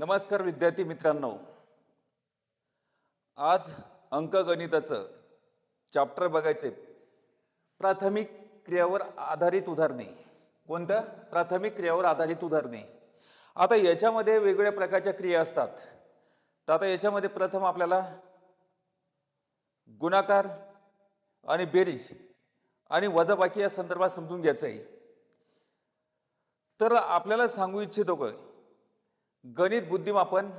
नमस्कार विद्यार्थी मित्रांनो. आज अंकगणिताचं चॅप्टर बघायचे. प्राथमिक क्रियावर आधारित उदाहरणे. कोणत्या प्राथमिक क्रियावर आधारित उदाहरणे. आता याच्यामध्ये वेगवेगळ्या प्रकारच्या क्रिया असतात. तर आता याच्यामध्ये प्रथम आपल्याला गुणाकार आणि बेरीज आणि वजाबाकी या संदर्भात समजून घ्यायचं आहे तर आपल्याला सांगू इच्छितो का गणित बुद्धिमापन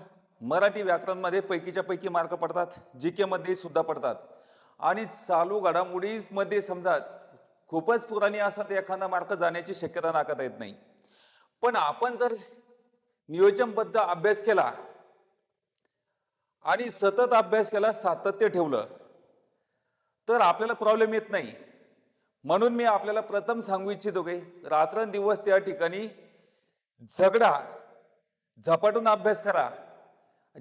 मराठी व्याकरणमध्ये पैकीच्या पैकी मार्क पडतात जी केमध्ये सुद्धा पडतात. आणि चालू घडामोडीमध्ये समजा खूपच पुराणी असं तर एखादा मार्क जाण्याची शक्यता नाकारता येत नाही. पण आपण जर नियोजनबद्ध अभ्यास केला आणि सतत अभ्यास केला सातत्य ठेवलं तर आपल्याला प्रॉब्लेम येत नाही. म्हणून मी आपल्याला प्रथम सांगू इच्छितो की रात्रंदिवस त्या ठिकाणी झगडा झपाटून अभ्यास करा.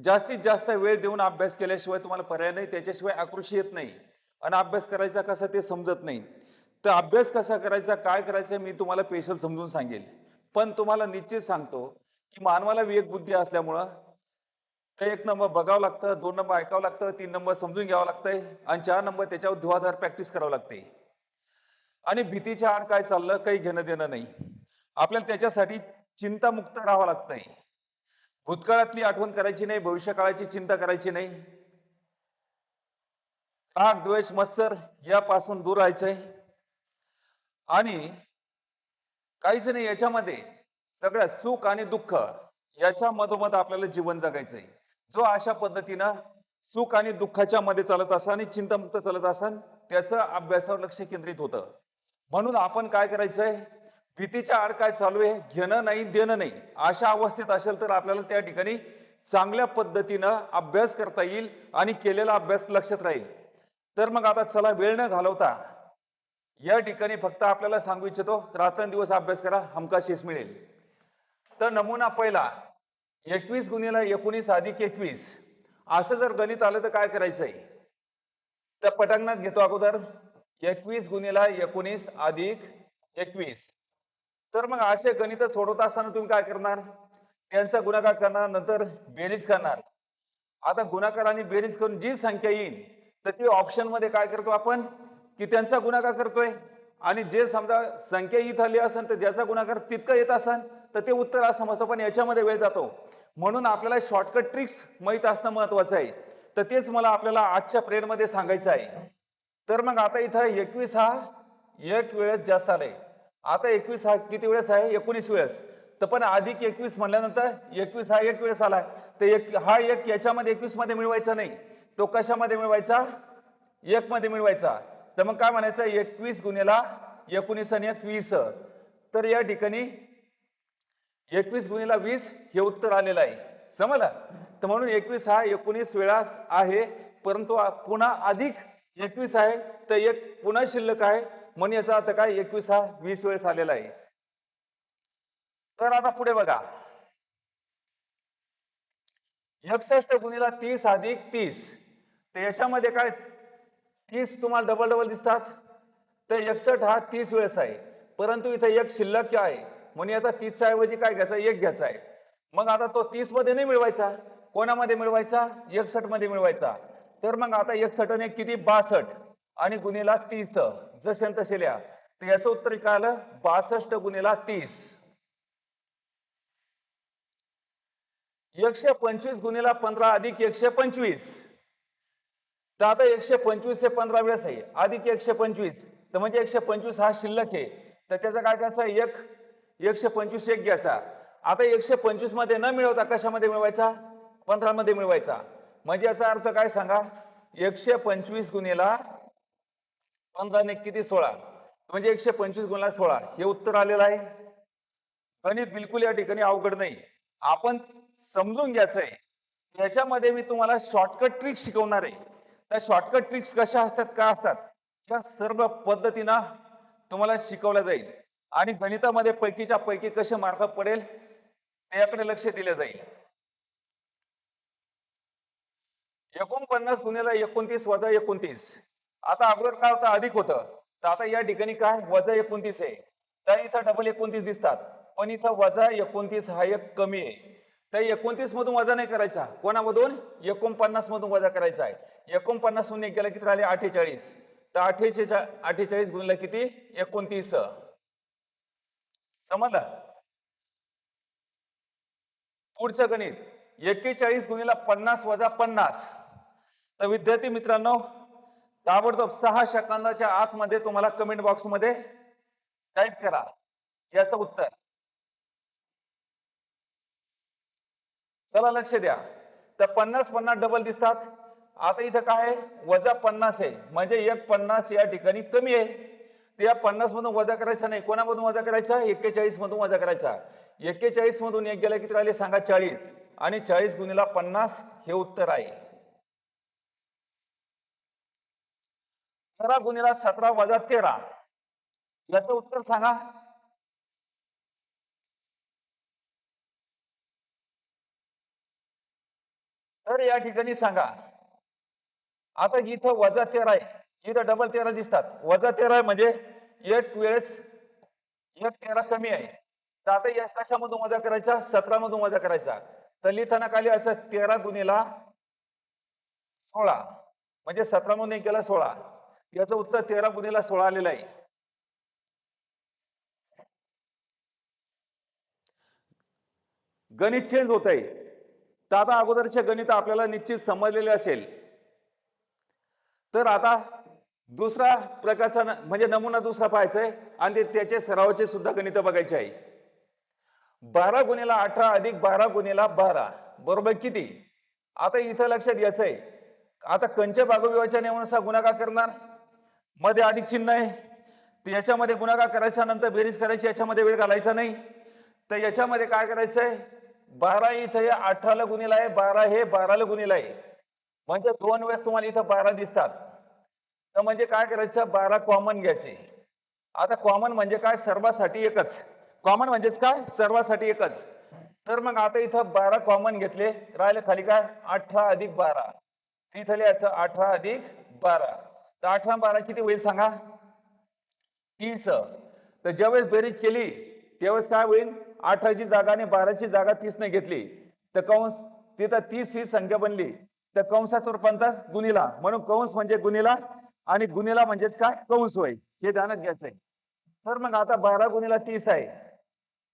जास्तीत जास्त वेळ देऊन अभ्यास केल्याशिवाय तुम्हाला पर्याय नाही त्याच्याशिवाय आकृषी येत नाही. आणि अभ्यास करायचा कसा ते समजत नाही. तर अभ्यास कसा करायचा काय करायचं मी तुम्हाला स्पेशल समजून सांगेल. पण तुम्हाला निश्चित सांगतो की मानवाला विवेक बुद्धी असल्यामुळं तर एक नंबर बघावं लागतं दोन नंबर ऐकावं लागतं तीन नंबर समजून घ्यावं लागतंय आणि चार नंबर त्याच्यावर धुवाधार प्रॅक्टिस करावं लागते. आणि भीतीच्या आड काय चाललं काही घेणं देणं नाही. आपल्याला त्याच्यासाठी चिंतामुक्त राहावं लागतंय. भूतकाळातली आठवण करायची नाही भविष्यकाळाची चिंता करायची नाही. राग द्वेष मत्सर यापासून दूर राहायचंय. आणि काहीच नाही याच्यामध्ये सगळं सुख आणि दुःख याच्या मधोमध आपल्याला जीवन जगायचंय. जो अशा पद्धतीनं सुख आणि दुःखाच्या मध्ये चालत असा आणि चिंतामुक्त चालत असन त्याचं अभ्यासावर लक्ष केंद्रित होतं. म्हणून आपण काय करायचंय? भीतीच्या आड काय चालू आहे? घेणं नाही देणं नाही. अशा अवस्थेत असेल तर आपल्याला त्या ठिकाणी चांगल्या पद्धतीनं अभ्यास करता येईल आणि केलेला अभ्यास लक्षात राहील. तर मग आता चला वेळ न घालवता या ठिकाणी फक्त आपल्याला सांगू इच्छितो रात्रंदिवस अभ्यास करा हमखास मिळेल. तर नमुना पहिला एकवीस गुन्हेला एकोणीस अधिक एकवीस. असं जर गणित आलं तर काय करायचं आहे तर पटांगणात घेतो अगोदर. एकवीस गुन्हेला एकोणीस अधिक एकवीस. तर मग असे गणित सोडवत असताना तुम्ही काय करणार? त्यांचा गुणाकार करणार नंतर बेरीज करणार. आता गुणाकार आणि बेरीज करून जी संख्या येईल तर ती ऑप्शनमध्ये काय करतो आपण? की त्यांचा गुणाकार करतोय. आणि जे समजा संख्या इथं आली असेल तर ज्याचा गुणाकार तितकं येत असेल तर ते उत्तर असं समजतं. पण याच्यामध्ये वेळ जातो. म्हणून आपल्याला शॉर्टकट ट्रिक्स माहीत असणं महत्वाचं आहे. तर तेच मला आपल्याला आजच्या प्रेडमध्ये सांगायचं आहे. तर मग आता इथं एकवीस हा एक वेळेस जास्त आलाय. आता एकवीस हा किती वेळेस आहे? एकोणीस वेळेस. तर पण अधिक एकवीस म्हणल्यानंतर एकवीस हा एक वेळेस आलाय. तर एक हा एक याच्यामध्ये एकवीसमध्ये मिळवायचा नाही. तो कशामध्ये मिळवायचा? एक मध्ये मिळवायचा. तर मग काय म्हणायचं? एकवीस गुन्हेला एकोणीस आणि एक वीस. तर या ठिकाणी एकवीस गुन्हेला वीस हे उत्तर आलेलं आहे. समजलं? तर म्हणून एकवीस हा एकोणीस वेळा आहे. परंतु पुन्हा अधिक एकवीस आहे. तर एक पुन्हा शिल्लक आहे. म्हणून याचा अर्थ काय एकवीस हा वीस वेळेस आलेला आहे. तर आता पुढे बघा. एकसष्ट गुणीला तीस अधिक तीस. तर याच्यामध्ये काय? तीस तुम्हाला डबल डबल दिसतात. तर एकसष्ट हा तीस वेळेस आहे. परंतु इथे एक शिल्लक आहे. म्हणून आता तीसच्या ऐवजी काय घ्यायचा? एक घ्यायचा आहे. मग आता तो तीसमध्ये नाही मिळवायचा. कोणामध्ये मिळवायचा? एकसष्टमध्ये मिळवायचा. तर मग आता एकसष्ट आणि किती? बासष्ट. आणि गुन्हेला तीस. जसे तसे लिहा. तर याचं उत्तर काय आलं? बासष्ट गुन्हेला तीस. एकशे पंचवीस गुन्हेला पंधरा अधिक एकशे पंचवीस. तर आता एकशे पंचवीस हे पंधरा वेळेस आहे. अधिक एकशे पंचवीस. तर म्हणजे एकशे पंचवीस हा शिल्लक आहे. तर त्याचा काय करायचं? एक. एकशे पंचवीस एक घ्यायचा. आता एकशे पंचवीसमध्ये न मिळवता कशामध्ये मिळवायचा? पंधरा मध्ये मिळवायचा. म्हणजे याचा अर्थ काय सांगा? एकशे पंचवीस गुन्हेला पंधरा ने किती सोळा? म्हणजे एकशे पंचवीस गुणला सोळा. हे उत्तर आलेलं आहे. गणित बिलकुल या ठिकाणी अवघड नाही. आपण समजून घ्यायचंय. याच्यामध्ये मी तुम्हाला शॉर्टकट ट्रिक्स शिकवणार आहे. त्या शॉर्टकट ट्रिक्स कशा असतात का असतात? या सर्व पद्धतीनं तुम्हाला शिकवल्या जाईल. आणि गणितामध्ये पैकीच्या पैकी कसे मार्क पडेल त्याकडे लक्ष दिले जाईल. एकोणपन्नास गुन्ह्याला एकोणतीस वजा एकोणतीस. आता अगोदर काय होतं? अधिक होतं. तर आता या ठिकाणी काय? वजा एकोणतीस आहे. तर इथं डबल एकोणतीस दिसतात. पण इथं वजा एकोणतीस हा एक कमी आहे. तर एकोणतीस मधून वजा नाही करायचा. कोणामधून? एकोणपन्नास मधून वजा करायचा आहे. एकोणपन्नास मधून एक गेला किती राहिले? अठ्ठेचाळीस. तर अठ्ठेचाळीस अठ्ठेचाळीस गुणिले किती? एकोणतीस. समजलं? पुढचं गणित. एक्केचाळीस गुणिला पन्नास वजा पन्नास. तर विद्यार्थी मित्रांनो ताबडतोब सहा सेकंदाच्या आतमध्ये तुम्हाला कमेंट बॉक्समध्ये टाईप करा. याचं उत्तर. चला लक्ष द्या. तर पन्नास पन्नास डबल दिसतात. आता इथं काय आहे? वजा पन्नास आहे. म्हणजे एक पन्नास या ठिकाणी कमी आहे. तर या पन्नास मधून वजा करायचा नाही. कोणामधून वजा करायचा? एक्केचाळीस मधून वजा करायचा. एक्केचाळीस मधून एक गेला किती राहिले सांगा चाळीस. आणि चाळीस गुणीला पन्नास हे उत्तर आहे. अठरा गुणिला सतरा वजा तेरा. याचं उत्तर सांगा. तर या ठिकाणी सांगा. आता इथं वजा तेरा आहे. इथं डबल तेरा दिसतात. वजा तेरा म्हणजे एक वेळेस एक तेरा कमी आहे. तर आता या कशामधून वजा करायचा? सतरा मधून वजा करायचा. तर लिहिताना खाली लिहायचं तेरा गुणिला सोळा. म्हणजे सतरा मधून एक गेला सोळा. याचं उत्तर तेरा गुणिला सोळा आलेलं आहे. गणित चेंज होत आहे तर आता अगोदरचे गणित आपल्याला निश्चित समजलेले असेल. तर आता दुसरा प्रकारचा म्हणजे नमुना दुसरा पाहायचा आहे आणि त्याचे सरावाचे सुद्धा गणित बघायचे आहे. बारा गुन्हेला अठरा अधिक बारा गुणिला बारा. बरोबर किती? आता इथं लक्षात घ्यायचं आहे आता कंचे भागविभाच्या नियमानुसार गुणाकार करणार. मध्ये अधिक चिन्ह आहे. तर याच्यामध्ये गुणाकार करायचा नंतर बेरीज करायची याच्यामध्ये वेळ घालायचा नाही. तर याच्यामध्ये काय करायचंय? बारा इथं हे अठराला गुणिला आहे बारा हे बाराला गुणिला आहे. म्हणजे दोन वेळेस तुम्हाला इथं बारा दिसतात. तर म्हणजे काय करायचं? बारा कॉमन घ्यायचे. आता कॉमन म्हणजे काय? सर्वासाठी एकच. कॉमन म्हणजेच काय? सर्वासाठी एकच. तर मग आता इथं बारा कॉमन घेतले. राहिले खाली काय? अठरा अधिक बारा. तिथं लिहायचं अठरा अधिक बारा. तर अठरा बारा किती होईल सांगा? तीस. तर ज्यावेळेस बेरीज केली त्यावेळेस काय होईल? अठराची जागा आणि बाराची जागा तीसने घेतली. तर कंस तिथं तीस ही संख्या बनली. तर कंसात रूपांतर गुणिला. म्हणून कंस म्हणजे गुणिला आणि गुणिला म्हणजेच काय? कंस होय. हे ध्यानात घ्यायचंय तर मग आता बारा गुणिला तीस आहे.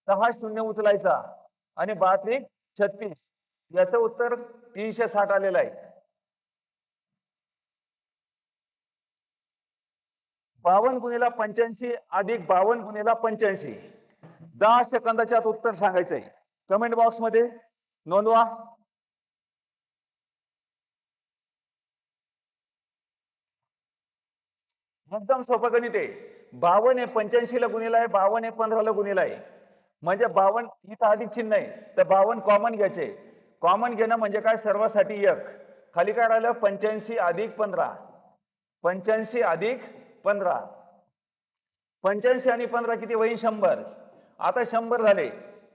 सहा शून्य उचलायचा. आणि बात्रिक छत्तीस. याचं उत्तर तीनशे साठ आलेलं आहे. बावन्न गुणेला पंच्याऐंशी अधिक बावन्न गुणेला पंच्याऐंशी. दहा सेकंदाच्या आत उत्तर सांगायचंय. कमेंट बॉक्समध्ये नोंदवा. एकदम सोपं गणित आहे. बावन्न आहे पंच्याऐंशी ला गुणिला आहे बावन्न आहे पंधराला गुणिला आहे. म्हणजे बावन्न इथं अधिक चिन्ह आहे तर बावन्न कॉमन घ्यायचे. कॉमन घेणं म्हणजे काय? सर्वासाठी एक. खाली काय राहिलं? पंच्याऐंशी अधिक पंधरा. पंच्याऐंशी अधिक पंधरा. पंच्याऐंशी आणि पंधरा किती होईल शंभर. आता शंभर झाले.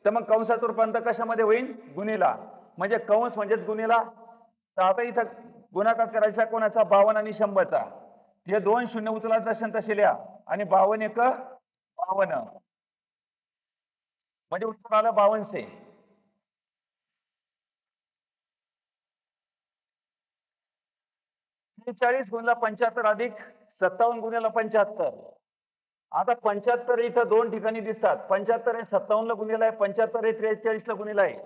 तर मग कंसात रूपांतर कशामध्ये होईल गुन्हेला म्हणजे कंस म्हणजेच गुन्हेला तर आता इथं गुणाकार करायचा कोणाचा? बावन्न आणि शंभरचा. हे दोन शून्य उचलायचं असेल तसे लिहा आणि बावन्न एक बावन्न म्हणजे उत्तर आलं बावनशे. त्रेचाळीस गुणला पंच्याहत्तर अधिक सत्तावन्न गुणिला पंच्याहत्तर. आता पंच्याहत्तर इथं दोन ठिकाणी दिसतात. पंच्याहत्तर हे सत्तावन्न गुणिला आहे पंच्याहत्तर हे त्रेचाळीस ला गुणिला आहे.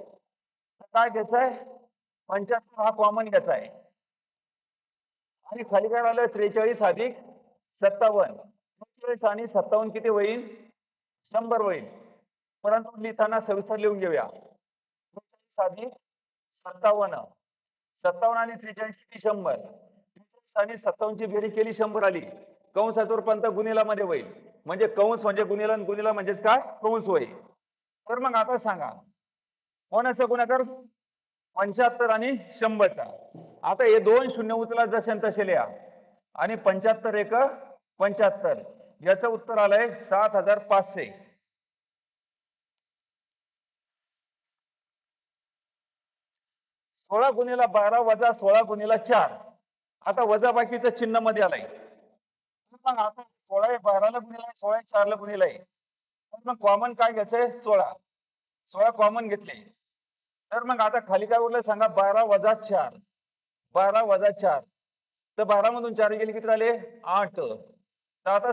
तर काय घ्यायचं आहे? पंच्याहत्तर हा कॉमन घ्यायचा आहे. आणि खाली काय आलं त्रेचाळीस अधिक सत्तावन्न. त्रेचाळीस आणि सत्तावन्न किती होईल? शंभर होईल. परंतु लिहिताना सविस्तर लिहून घेऊया. त्रेचाळीस अधिक सत्तावन्न. सत्तावन्न आणि त्रेचाळीस किती? शंभर. आणि सत्तावन्नची बेरी केली शंभर आली. कंसाचा रूपांतर गुणिला मध्ये होईल. म्हणजे कंस म्हणजे गुन्हेला गुन्हेला म्हणजेच काय? कंस होईल. तर मग आता सांगा. कोणाचा गुणाकार पंच्याहत्तर आणि शंभरचा. आता हे दोन शून्य उचला जसे तसे लिहा. आणि पंच्याहत्तर एक पंच्याहत्तर. याचं उत्तर आलंय सात हजार पाचशे. सोळा गुन्हेला बारा वजा सोळा गुन्हेला चार. आता वजाबाकीचं चिन्हमध्ये आलंय. तर मग आता सोळा बाराला गुणिला सोळा चारला गुणिला आहे तर मग कॉमन काय घ्यायचंय? सोळा. सोळा कॉमन घेतले. तर मग आता खाली काय उरलं सांगा? बारा वजा चार. बारा वजा चार. तर बारा मधून चार गेले किती झाले? आठ. तर आता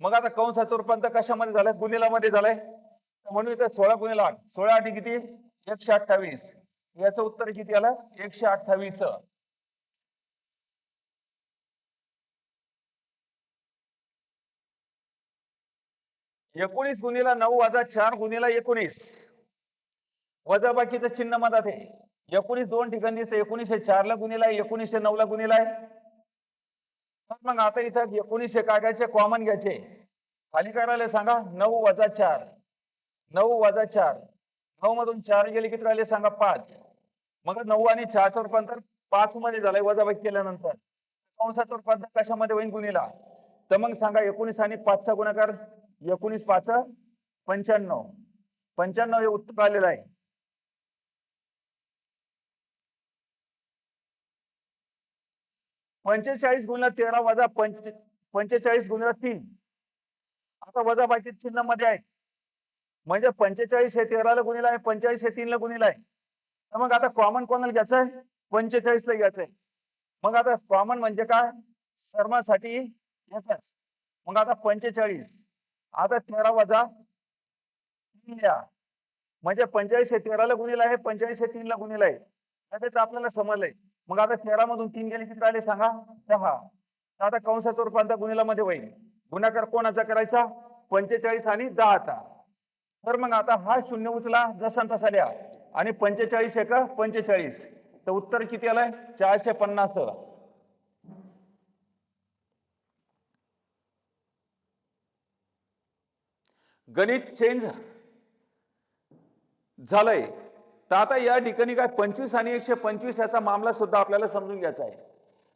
मग आता कंसाचं रूपांतर कशामध्ये झालंय? गुन्हेलामध्ये झालंय. तर म्हणून इथं सोळा गुन्हेला आठ. सोळा आठ किती? एकशे अठ्ठावीस. याचं उत्तर किती आलं? एकशे अठ्ठावीस. एकोणीस गुणीला नऊ वजा चार गुन्हेला एकोणीस. वजा बाकीचं चिन्ह मधात आहे. एकोणीस दोन ठिकाणी दिसतं एकोणीसशे चारला गुन्हेला आहे. एकोणीसशे नऊला गुन्हेला आहे. तर मग आता इथं एकोणीसशे काय कॉमन घ्यायचे. खाली करायला राहिले सांगा? नऊ वजा चार. नऊ वजा चार. नऊ मधून चार गेले किती राहिले सांगा? पाच. मग नऊ आणि चारचं रूपांतर पाच मध्ये झालंय. वजाबाकी केल्यानंतर. कंसाचं रूपांतर कशामध्ये होईल गुन्हेला तर मग सांगा एकोणीस आणि पाचचा गुणाकार एकोणीस पाच पंच्याण्णव. पंच्याण्णव हे उत्तर आलेलं आहे. पंचेचाळीस गुणला तेरा वजा पंच पंचेचाळीस गुणला तीन. आता वजा बाकी चिन्हमध्ये आहे. म्हणजे पंचेचाळीस हे तेराला गुणिला आहे पंचेचाळीस हे तीनला गुणिला आहे. तर मग आता कॉमन कोणाला घ्यायचं आहे? पंचेचाळीस ला घ्यायचंय मग आता कॉमन म्हणजे काय? सर्वांसाठी एकच. मग आता पंचेचाळीस. आता तेरा वजा तीन लिहा म्हणजे पंचेचाळीस हे तेराला गुणिला आहे पंचेचाळीस हे तीनला गुणिला आहे. लगेच आपल्याला समजलंय. मग आता तेरा मधून तीन गेले किती राहिले सांगा? दहा. तर आता कंसाचं रूपांतर गुन्हेला मध्ये होईल. गुणाकार कोणाचा करायचा? पंचेचाळीस आणि दहाचा. तर मग आता हा शून्य उचला जसा तसा लिहा. आणि पंचेचाळीस एक पंचेचाळीस. तर उत्तर किती आलंय? चारशे पन्नास. गणित चेंज झालंय. तर आता या ठिकाणी काय पंचवीस आणि एकशे पंचवीस याचा मामला सुद्धा आपल्याला समजून घ्यायचा आहे.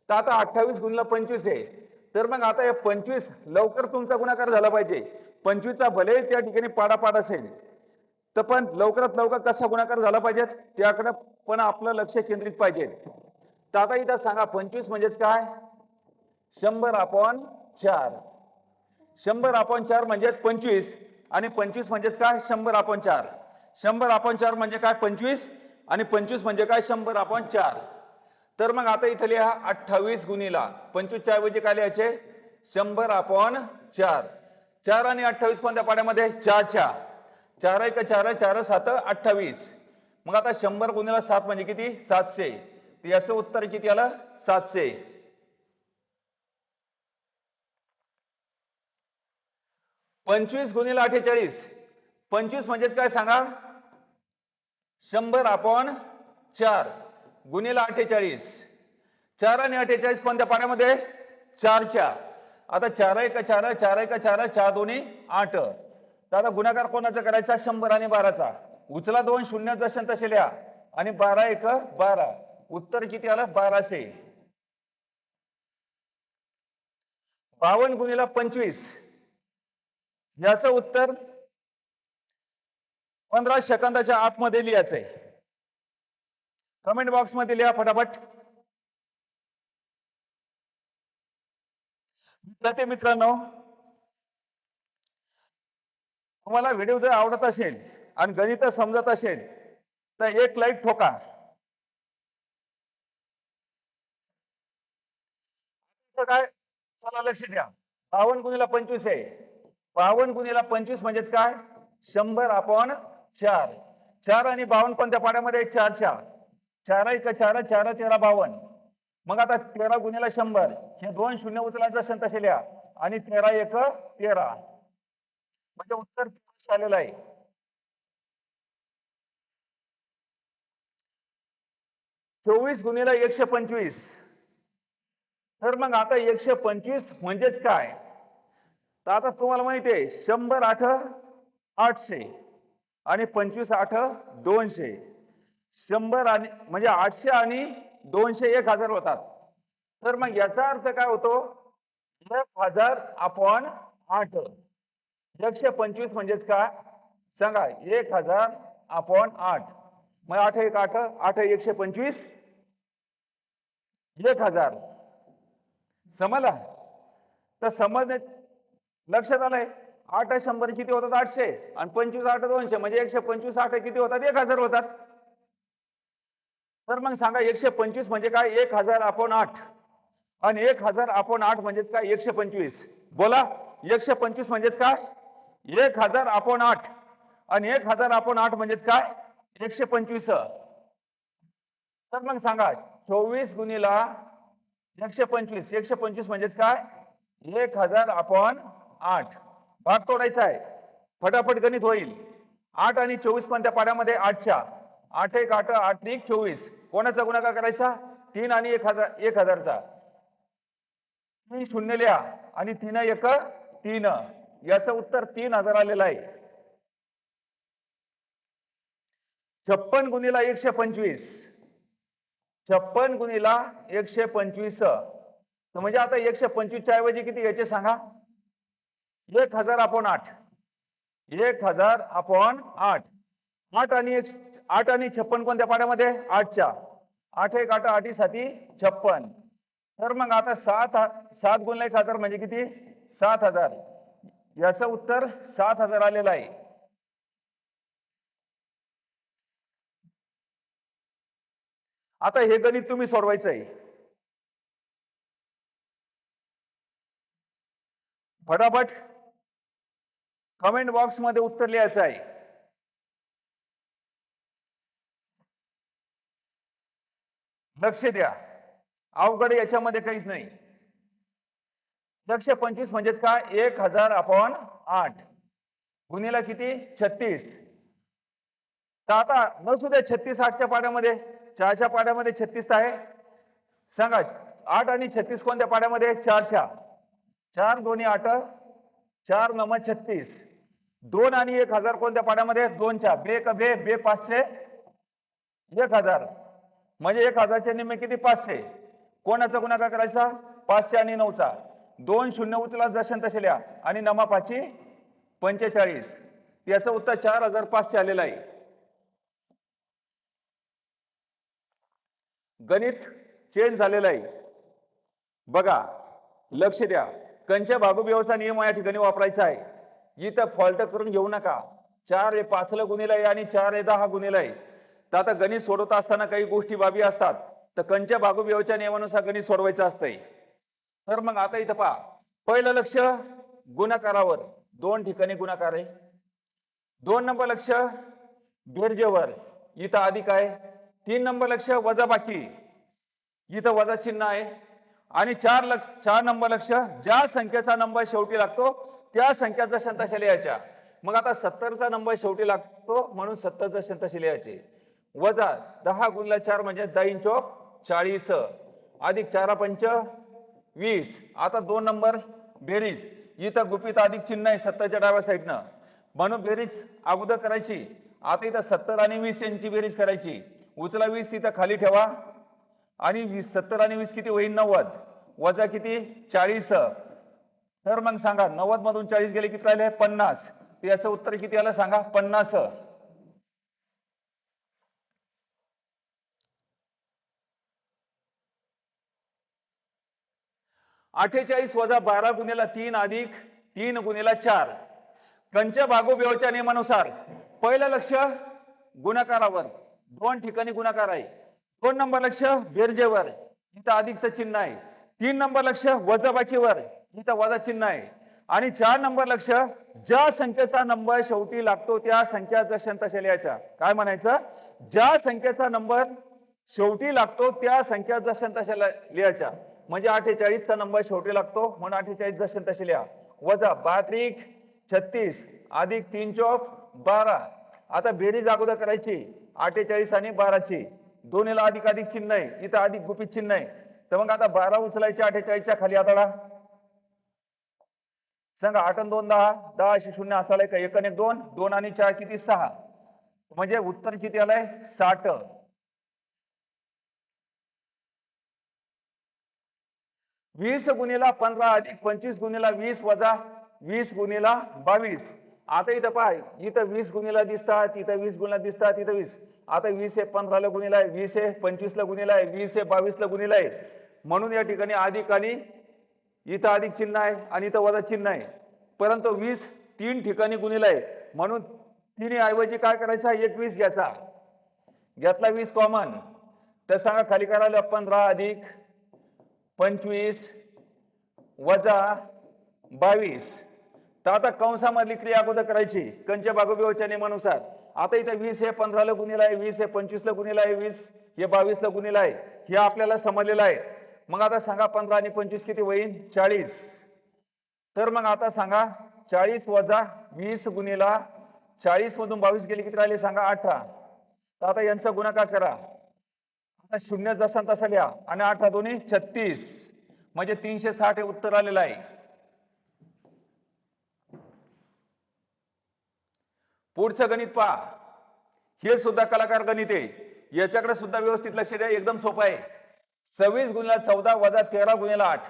तर आता अठ्ठावीस गुणला पंचवीस आहे. तर मग आता या पंचवीस लवकर तुमचा गुणाकार झाला पाहिजे. पंचवीसचा भले त्या ठिकाणी पाडापाड असेल तर पण लवकरात लवकर कसा गुणाकार झाला पाहिजे त्याकडे पण आपलं लक्ष केंद्रित पाहिजे. तर आता इथं सांगा पंचवीस म्हणजेच काय? शंभर अपॉन चार. शंभर अपॉन चार म्हणजेच पंचवीस. आणि पंचवीस म्हणजेच काय? शंभर आपण चार. शंभर आपण चार म्हणजे काय? पंचवीस. आणि पंचवीस म्हणजे काय? शंभर आपण चार. तर मग आता इथं लिहा अठ्ठावीस गुणीला. पंचवीसच्या ऐवजी काय लिहायचे? शंभर आपण चार. चार आणि अठ्ठावीस कोणत्या पाड्यामध्ये? चार चार. चार एक चार चार सात अठ्ठावीस. मग आता शंभर गुणीला सात म्हणजे किती? सातशे. याचं उत्तर किती आलं? सातशे. पंचवीस गुणिले अठ्ठेचाळीस. पंचवीस म्हणजेच काय सांगा? शंभर आपण चार गुणिला अठ्ठेचाळीस. चार आणि अठ्ठेचाळीस कोणत्या पाण्यामध्ये? चारच्या. आता चार एक चार चार एक चार चार दोन्ही आठ. तर आता गुणाकार कोणाचा करायचा? शंभर आणि बाराचा. उचला दोन शून्य जसे तसे लिहा. आणि बारा एक बारा. उत्तर किती आलं? बाराशे. बावन्न गुणिला पंचवीस. याचं उत्तर पंधरा सेकंदाच्या आतमध्ये लिहायचंय. कमेंट बॉक्समध्ये लिहा फटाफट. ते मित्रांनो तुम्हाला व्हिडिओ जर आवडत असेल आणि गणित समजत असेल तर एक लाईक ठोका. काय? चला लक्ष द्या. बावन्न गुणीला पंचवीस आहे. बावन्न गुणीला पंचवीस म्हणजेच काय? शंभर आपण चार. चार आणि बावन्न कोणत्या पाड्यामध्ये? चार चार चार एक चार चार तेरा बावन्न. मग आता तेरा गुणीला शंभर. हे दोन शून्य उचलायचं असेल तसे लिहा. आणि तेरा एक तेरा. म्हणजे उत्तर तेवीस आलेलं आहे? चोवीस गुणीला एकशे पंचवीस. तर मग आता एकशे पंचवीस म्हणजेच काय? तर आता तुम्हाला माहिती आहे शंभर आठ आठशे आणि पंचवीस आठ दोनशे. शंभर आणि म्हणजे आठशे आणि दोनशे एक हजार होतात. तर मग याचा अर्थ काय होतो? एक हजार अपॉन आठ. एकशे पंचवीस म्हणजेच काय? सांगा एक हजार अपॉन आठ. मग आठ एक आठ आठ एकशे पंचवीस. एक हजार. समजला? तर समजण्या लक्षात आलंय? आठ शंभर किती होतात? आठशे. आणि पंचवीस आठ दोनशे. म्हणजे एकशे पंचवीस आठ किती होतात? एक हजार होतात. तर मग सांगा एकशे पंचवीस म्हणजे काय? एक हजार आपण आठ. आणि एक हजार आपण आठ म्हणजेच काय? एकशे पंचवीस. बोला. एकशे पंचवीस म्हणजेच काय? एक हजार आपण आठ. आणि एक हजार आपण आठ म्हणजेच काय? एकशे पंचवीस. तर मग सांगा चोवीस गुणीला एकशे पंचवीस. एकशे पंचवीस म्हणजेच काय? एक हजार आपण आठ. भाग तोडायचा आहे. फटाफट गणित होईल. आठ आणि चोवीस कोणत्या पाड्यामध्ये आठच्या. आठ एक आठ आठ एक चोवीस. कोणाचा गुणाकार करायचा? तीन आणि एक हजार एक हजारचा. तीन शून्य लिहा. आणि तीन एक तीन. याचं उत्तर तीन हजार आलेलं आहे. छप्पन गुणीला एकशे पंचवीस. छप्पन गुणीला एकशे पंचवीस. म्हणजे आता एकशे पंचवीसच्या ऐवजी किती याचे सांगा? एक हजार आपण आठ. एक हजार आपण आठ. आठ आणि एक आठ आणि छप्पन कोणत्या पाण्यामध्ये आठच्या. आठ एक आठ आठी साती छप्पन. तर मग आता सात सात गुणला एक हजार म्हणजे किती? सात हजार. याचं उत्तर सात हजार आलेलं आहे. आता हे गणित तुम्ही सोडवायचं आहे. फटाफट कमेंट बॉक्समध्ये उत्तर लिहायचं आहे. लक्ष द्या. अवघड याच्यामध्ये काहीच नाही. एकशे पंचवीस म्हणजेच काय एक हजार आपण आठ. गुन्हेला किती? छत्तीस. तर आता नसू द्या छत्तीस आठच्या पाड्यामध्ये. चारच्या पाड्यामध्ये छत्तीस आहे. सांगा आठ आणि छत्तीस कोणत्या पाड्यामध्ये? चारच्या. चार दोन्ही आठ चार नम छत्तीस. दोन आणि एक हजार कोणत्या पाण्यामध्ये दोनच्या. बे क बे बे पाचशे. एक हजार. म्हणजे एक हजारच्या निम्मे किती? पाचशे. कोणाचा गुणाकार करायचा? पाचशे आणि नऊचा. दोन शून्य उचला जशन तसे लिहा. आणि नमा पाची पंचेचाळीस. याचं उत्तर चार हजार पाचशे आलेलं आहे. गणित चेंज झालेलं आहे. बघा लक्ष द्या. कंच्या भागोबिवाचा नियम या ठिकाणी वापरायचा आहे. इथं फॉल्ट करून घेऊ नका. चार हे पाचला गुन्हेला आहे आणि चार हे दहा गुन्हेला आहे. तर आता गणित सोडवत असताना काही गोष्टी बाबी असतात. तर कंच्या बागुबिवाच्या नियमानुसार गणित सोडवायचं असतंय. तर मग आता इथं पहा. पहिलं लक्ष गुणाकारावर. दोन ठिकाणी गुणाकार आहे. दोन नंबर लक्ष बेरजेवर. इथं अधिक आहे तीन नंबर लक्ष वजा बाकी. इथं वजा चिन्ह आहे. आणि चार लक्ष चार नंबर लक्ष ज्या संख्येचा नंबर शेवटी लागतो त्या संख्याचा शंताशे लिहायच्या मग आता सत्तरचा नंबर शेवटी लागतो म्हणून सत्तरचा शंताशे लिहायचे वजा दहा गुणला चार म्हणजे दहा चौक चाळीस. अधिक चारा पंच वीस. आता दोन नंबर बेरीज. इथं गुपित अधिक चिन्ह आहे सत्तरच्या डाव्या साईडनं. म्हणून बेरीज अगोदर करायची. आता इथं सत्तर आणि वीस यांची बेरीज करायची. उचला वीस इथं खाली ठेवा. आणि वीस सत्तर आणि वीस किती होईल नव्वद. वजा किती? चाळीस. तर मग सांगा नव्वद मधून चाळीस गेले किती राहिले? पन्नास. याचं उत्तर किती आलं सांगा? पन्नास. अठ्ठेचाळीस वजा बारा गुन्हेला तीन अधिक तीन गुन्हेला चार. कंच्या भागोबेवच्या नियमानुसार. पहिलं लक्ष गुणाकारावर. दोन ठिकाणी गुणाकार आहे. दोन नंबर लक्ष बेरजेवर जिथं अधिकचं चिन्ह आहे. तीन नंबर लक्ष वजाबाकीवर जिथं वजा चिन्ह आहे. आणि चार नंबर लक्ष ज्या संख्येचा नंबर शेवटी लागतो त्या संख्या जशन तशा लिहायच्या. काय म्हणायचं? ज्या संख्येचा नंबर शेवटी लागतो त्या संख्या जशन तशा लिहायच्या. म्हणजे अठ्ठेचाळीसचा नंबर शेवटी लागतो म्हणून अठ्ठेचाळीस जशन तसे लिहा. वजा बात्रिक छत्तीस अधिक तीन चौक बारा. आता बेरीज अगोदर करायची. अठ्ठेचाळीस आणि बाराची. दोन्हीला अधिक अधिक चिन्ह आहे इथं अधिक गुपित चिन्ह आहे. तर मग आता बारा उचलायचे अठ्ठेचाळीसच्या खाली आताडा सांगा आठ दोन दहा. दहा अशी शून्य असायला का एक आणि दोन. दोन आणि चार किती? सहा. म्हणजे उत्तर किती आलंय? साठ. वीस गुणीला पंधरा अधिक पंचवीस गुणीला वीस वजा वीस गुणीला बावीस. आता इथं पाय इथं वीस गुणीला दिसतात इथं वीस गुणीला दिसतात इथं वीस. आता वीस हे पंधराला गुणीला आहे वीस हे पंचवीसला गुणीला आहे वीस हे बावीसला गुणीला आहे. म्हणून या ठिकाणी अधिक आणि इथं अधिक चिन्ह आहे आणि इथं वजा चिन्ह आहे. परंतु वीस तीन ठिकाणी गुणीला आहे. म्हणून तिने ऐवजी काय करायचं एकवीस घ्यायचा. घेतला वीस कॉमन तर सांगा खाली करायला पंधरा अधिक पंचवीस वजा बावीस. तर आता कंसामधली क्रिया अगोदर करायची. कंच बागोबिओच्या नियमानुसार आता इथे वीस हे पंधराला गुन्हेला आहे वीस हे पंचवीसला गुन्हेला आहे वीस हे बावीसला गुन्हेला आहे. हे आपल्याला समजलेलं आहे. मग आता सांगा पंधरा आणि पंचवीस किती होईल चाळीस. तर मग आता सांगा चाळीस वजा वीस गुन्हेला चाळीस मधून बावीस गेले किती राहिले सांगा? अठरा. तर आता यांचा गुणाकार करा. आता शून्य जसा तसा लिहा. आणि अठरा दोन्ही छत्तीस. म्हणजे तीनशे साठ हे उत्तर आलेलं आहे. पुढचं गणित पहा. हे सुद्धा कलाकार गणित आहे. याच्याकडे सुद्धा व्यवस्थित लक्ष द्या एकदम सोपं आहे. सव्वीस गुणिला चौदा वजा तेरा गुणिला आठ.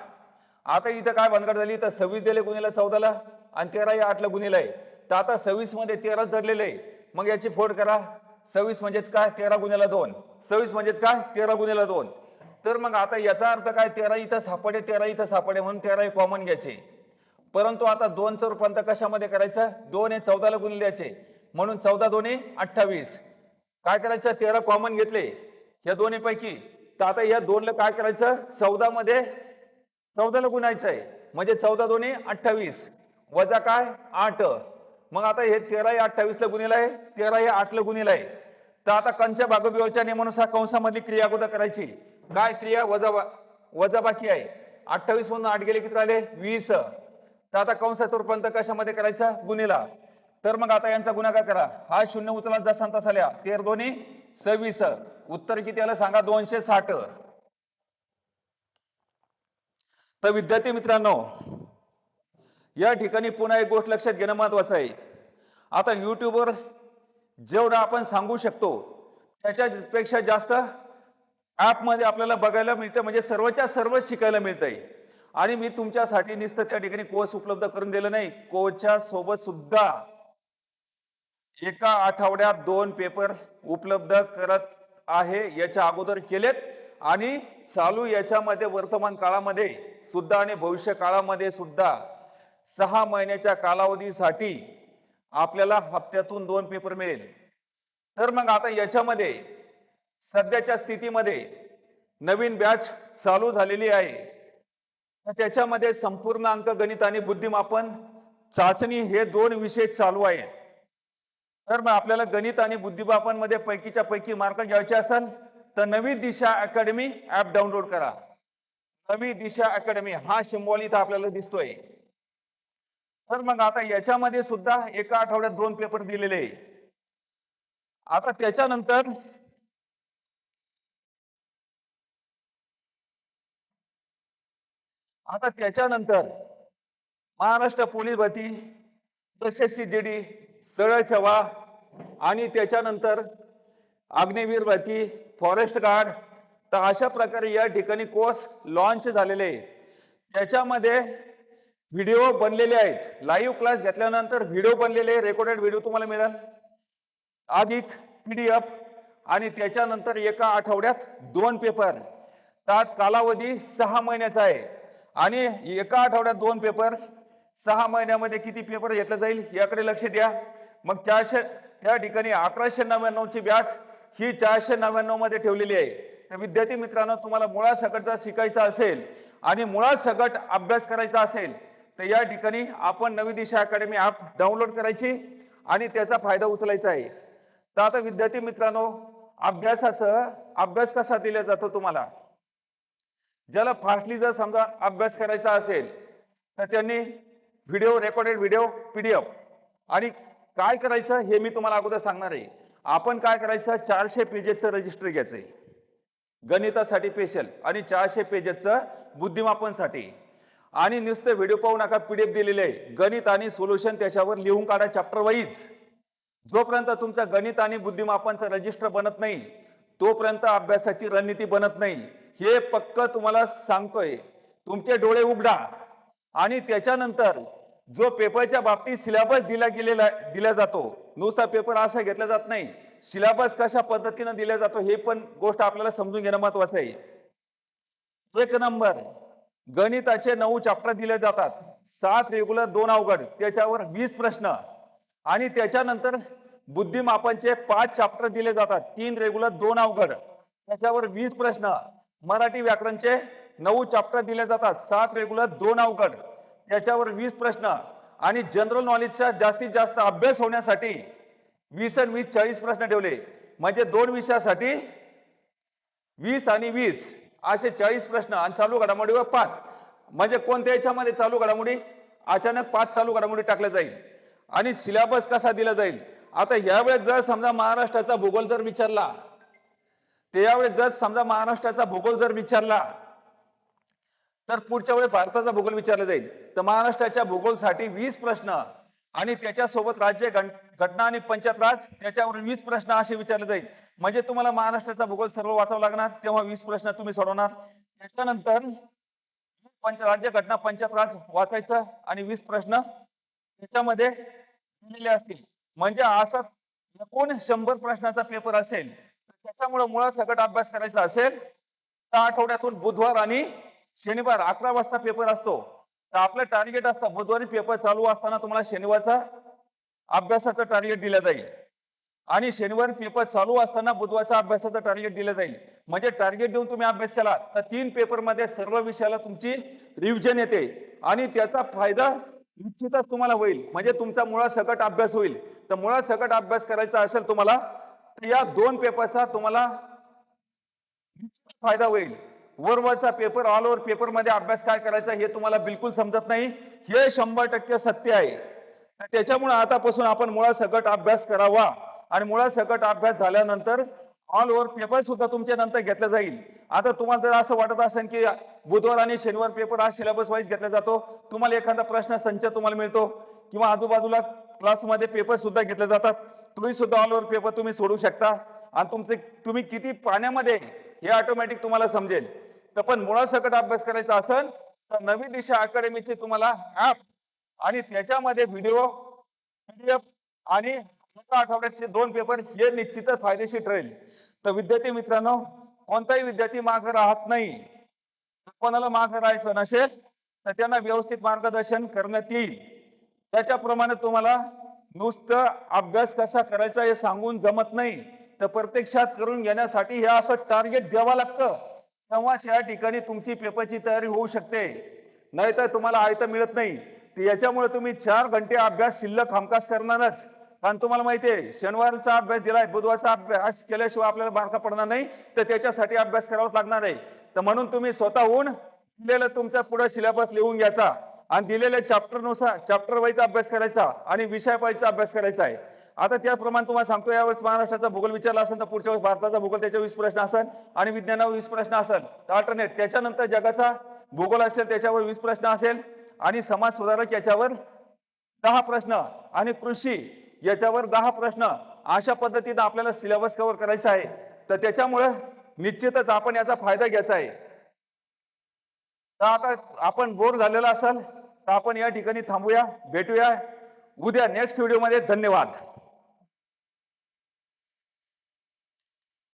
आता इथं काय भानगड झाली? तर सव्वीस दिले गुणिला चौदाला आणि तेरा या आठला गुणिला आहे. तर आता सव्वीसमध्ये तेरा धरलेलं आहे. मग याची फोड करा. सव्वीस म्हणजेच काय? तेरा गुन्ह्याला दोन. सव्वीस म्हणजेच काय? तेरा गुन्ह्याला दोन. तर मग आता याचा अर्थ काय? तेरा इथं सापडे तेरा इथं सापडे म्हणून तेराही कॉमन घ्यायचे. परंतु आता दोनचं रूपांतर कशामध्ये करायचं? दोन हे चौदाला गुणले द्यायचे म्हणून चौदा दोन्ही अठ्ठावीस. काय करायचं? तेरा कॉमन घेतले. या दोन्ही पैकी तर आता या दोनला काय करायचं? चौदा मध्ये चौदाला गुणायचं आहे म्हणजे चौदा दोन्ही अठ्ठावीस. वजा काय? आठ. मग आता हे तेरा हे अठ्ठावीसला गुन्हेला आहे. तेरा हे आठला गुन्हेला आहे. तर आता कंच्या भागोबिओच्या नियमानुसार कंसामधली क्रिया अगोदर करायची. काय क्रिया? वजा वजा बाकी आहे. अठ्ठावीस मधून आठ गेले किती राहिले? वीस. तर आता कंसाचं रूपांतर कशामध्ये करायचं? गुन्हेला तर मग आता यांचा गुणाकार करा? हा शून्य उचला जसा तसा आल्या तेर दोन्ही सव्वीस. उत्तर किती आलं सांगा? दोनशे साठ. तर विद्यार्थी मित्रांनो या ठिकाणी पुन्हा एक गोष्ट लक्षात घेणं महत्वाचं आहे. आता युट्यूबवर जेवढं आपण सांगू शकतो त्याच्यापेक्षा जास्त ॲपमध्ये आपल्याला बघायला मिळतं म्हणजे सर्वच्या सर्व शिकायला मिळतंय. आणि मी तुमच्यासाठी नुसतं त्या ठिकाणी कोर्स उपलब्ध करून दिलं नाही. कोचच्या सोबत सुद्धा एका आठवड्यात दोन पेपर उपलब्ध करत आहे याच्या अगोदर केलेत. आणि चालू याच्यामध्ये वर्तमान काळामध्ये सुद्धा आणि भविष्य काळामध्ये सुद्धा सहा महिन्याच्या कालावधीसाठी आपल्याला हप्त्यातून दोन पेपर मिळेल. तर मग आता याच्यामध्ये सध्याच्या स्थितीमध्ये नवीन बॅच चालू झालेली आहे. तर त्याच्यामध्ये संपूर्ण अंक गणित आणि बुद्धिमापन चाचणी हे दोन विषय चालू आहेत. तर मग आपल्याला गणित आणि बुद्धिबापांमध्ये पैकीच्या पैकी मार्क घ्यायचे असेल तर नवी दिशा अकॅडमी ऍप डाउनलोड करा. नवी दिशा अकॅडमी हा सिम्बॉल इथं आपल्याला दिसतोय. तर मग आता याच्यामध्ये सुद्धा एका आठवड्यात दोन पेपर दिलेले. आहे आता त्याच्यानंतर आता त्याच्यानंतर महाराष्ट्र पोलीस भरती S S C D D सरळ सेवा आणि त्याच्यानंतर अग्निवीर भरती फॉरेस्ट गार्ड तर अशा प्रकारे या ठिकाणी कोर्स लॉन्च झालेले आहे त्याच्यामध्ये व्हिडिओ बनलेले आहेत. लाईव्ह क्लास घेतल्यानंतर व्हिडिओ बनलेले रेकॉर्डेड व्हिडिओ तुम्हाला मिळेल. अधिक एफ आणि त्याच्यानंतर एका आठवड्यात दोन पेपर त्यात कालावधी सहा महिन्याचा आहे. आणि एका आठवड्यात दोन पेपर सहा महिन्यामध्ये किती पेपर घेतला जाईल याकडे लक्ष द्या. मग चारशे त्या ठिकाणी अकराशे नव्याण्णवची व्याज ही चारशे नव्याण्णवमध्ये ठेवलेली आहे. तर विद्यार्थी मित्रांनो तुम्हाला मुळासकट जर शिकायचं असेल आणि मुळासकट अभ्यास करायचा असेल तर या ठिकाणी आपण नवी दिशा अकॅडमी ॲप डाउनलोड करायची आणि त्याचा फायदा उचलायचा आहे. तर आता विद्यार्थी मित्रांनो अभ्यासाचं अभ्यास कसा दिला जातो तुम्हाला? ज्याला फास्टली जर समजा अभ्यास करायचा असेल तर त्यांनी व्हिडिओ रेकॉर्डेड व्हिडिओ पीडीएफ आणि काय करायचं हे मी तुम्हाला अगोदर सांगणार आहे. आपण काय करायचं? चारशे पेजेसचं रजिस्टर घ्यायचंय. गणितासाठी स्पेशल आणि चारशे पेजेसचं बुद्धिमापनसाठी. आणि नुसतं व्हिडिओ पाहू नका पीडीएफ दिलेले आहे. गणित आणि सोल्युशन त्याच्यावर लिहून काढा चॅप्टर वाईज जोपर्यंत तुमचं गणित आणि बुद्धिमापनचं रजिस्टर बनत नाही तोपर्यंत अभ्यासाची रणनीती बनत नाही. हे पक्क तुम्हाला सांगतोय. तुमचे डोळे उघडा. आणि त्याच्यानंतर जो पेपरच्या बाबतीत सिलेबस दिला गेलेला दिला जातो नुसता पेपर असा घेतला जात नाही. सिलेबस कशा पद्धतीनं दिला जातो हे पण गोष्ट आपल्याला समजून घेणं महत्वाचं आहे. एक नंबर गणिताचे नऊ चॅप्टर दिले जातात. सात रेग्युलर दोन अवघड त्याच्यावर वीस प्रश्न. आणि त्याच्यानंतर बुद्धिमापनचे पाच चॅप्टर दिले जातात. तीन रेग्युलर दोन अवघड. त्याच्यावर वीस प्रश्न. मराठी व्याकरणचे नऊ चॅप्टर दिले जातात. सात रेग्युलर दोन अवघड. याच्यावर वीस प्रश्न आणि जनरल नॉलेजचा जास्तीत जास्त अभ्यास होण्यासाठी वीस आणि वीस चाळीस प्रश्न ठेवले. म्हणजे दोन विषयासाठी वीस आणि वीस असे चाळीस प्रश्न आणि चालू घडामोडीवर पाच. म्हणजे कोणत्या याच्यामध्ये चालू घडामोडी? अचानक पाच चालू घडामोडी टाकल्या जाईल. आणि सिलेबस कसा दिला जाईल? आता यावेळेस जर समजा महाराष्ट्राचा भूगोल जर विचारला ते यावेळेस जर समजा महाराष्ट्राचा भूगोल जर विचारला तर पुढच्या वेळी भारताचा भूगोल विचारला जाईल. तर महाराष्ट्राच्या भूगोलसाठी वीस प्रश्न आणि त्याच्यासोबत राज्य घटना आणि पंचायत राज त्याच्यावर वीस प्रश्न असे विचारले जाईल. म्हणजे तुम्हाला महाराष्ट्राचा भूगोल सर्व वाचावं लागणार तेव्हा वीस प्रश्न तुम्ही सोडवणार. त्याच्यानंतर पंच राज्य घटना पंचायत राज वाचायचं आणि वीस प्रश्न त्याच्यामध्ये दिलेले असतील. म्हणजे असा एकूण शंभर प्रश्नाचा पेपर असेल. तर त्याच्यामुळे मुळात सकट अभ्यास करायचा असेल तर आठवड्यातून बुधवार आणि शनिवार अकरा वाजता पेपर असतो. तर आपलं टार्गेट असतं. बुधवारी पेपर चालू असताना तुम्हाला शनिवारचा अभ्यासाचं टार्गेट दिलं जाईल. आणि शनिवारी पेपर चालू असताना बुधवारच्या अभ्यासाचं टार्गेट दिलं जाईल. म्हणजे टार्गेट देऊन तुम्ही अभ्यास केला तर तीन पेपरमध्ये सर्व विषयाला तुमची रिव्हिजन येते. आणि त्याचा फायदा निश्चितच तुम्हाला होईल. म्हणजे तुमचा मुळा सकट अभ्यास होईल. तर मुळा सकट अभ्यास करायचा असेल तुम्हाला तर या दोन पेपरचा तुम्हाला फायदा होईल. वरवरचा पेपर ऑल ओव्हर पेपरमध्ये अभ्यास काय करायचा हे तुम्हाला बिलकुल समजत नाही. हे शंभर टक्के सत्य आहे. त्याच्यामुळे आतापासून आपण मुळा सकट अभ्यास करावा. आणि मुळा सकट अभ्यास झाल्यानंतर ऑल ओव्हर पेपर सुद्धा तुमच्या नंतर घेतला जाईल. आता तुम्हाला जर असं वाटत असेल की बुधवार आणि शनिवार पेपर हा सिलेबस वाईज घेतला जातो तुम्हाला एखादा प्रश्न संच तुम्हाला मिळतो किंवा आजूबाजूला क्लासमध्ये पेपर सुद्धा घेतले जातात. तुम्ही सुद्धा ऑल ओव्हर पेपर तुम्ही सोडू शकता. आणि तुमचे तुम्ही किती पाण्यामध्ये हे ऑटोमॅटिक तुम्हाला समजेल. तर पण मुळासकट अभ्यास करायचा असेल तर नवी दिशा अकॅडमीचे तुम्हाला ऍप आणि त्याच्यामध्ये व्हिडिओ पीडीएफ आणि आठवड्याचे दोन पेपर हे निश्चितच फायदेशीर ठरेल. तर विद्यार्थी मित्रांनो कोणताही विद्यार्थी मार्ग राहत नाही. कोणाला मार्ग राहायचं नसेल तर त्यांना व्यवस्थित मार्गदर्शन करण्यात येईल. त्याच्याप्रमाणे तुम्हाला नुसतं अभ्यास कसा करायचा हे सांगून जमत नाही. तर प्रत्यक्षात करून घेण्यासाठी हे असं टार्गेट द्यावं लागतं. तेव्हाच या ठिकाणी तुमची पेपरची तयारी होऊ शकते. नाहीतर तुम्हाला आयता मिळत नाही. याच्यामुळे तुम्ही चार घंटे अभ्यास शिल्लक हमखास करणारच. कारण तुम्हाला माहिती आहे शनिवारचा अभ्यास दिलाय बुधवारचा अभ्यास केल्याशिवाय आपल्याला बारका पडणार नाही. तर त्याच्यासाठी अभ्यास करावाच लागणार आहे. तर म्हणून तुम्ही स्वतःहून दिलेलं तुमचा पुढे सिलेबस लिहून घ्यायचा. आणि दिलेल्या चॅप्टरनुसार चॅप्टर वाईज अभ्यास करायचा. आणि विषय वाईजचा अभ्यास करायचा आहे. आता त्याप्रमाणे तुम्हाला सांगतो यावेळेस महाराष्ट्राचा भूगोल विचारला असेल तर पुढच्या वेळेस भारताचा भूगोल त्याच्या वीस प्रश्न असेल आणि विज्ञानावर वीस प्रश्न असेल. तर अल्टरनेट त्याच्यानंतर जगाचा भूगोल असेल त्याच्यावर वीस प्रश्न असेल आणि समाज सुधारक याच्यावर दहा प्रश्न आणि कृषी याच्यावर दहा प्रश्न. अशा पद्धतीने आपल्याला सिलेबस कव्हर करायचा आहे. तर त्याच्यामुळे निश्चितच आपण याचा फायदा घ्यायचा आहे. तर आता आपण बोर झालेला असाल तर आपण या ठिकाणी थांबूया भेटूया. उद्या नेक्स्ट व्हिडिओमध्ये धन्यवाद.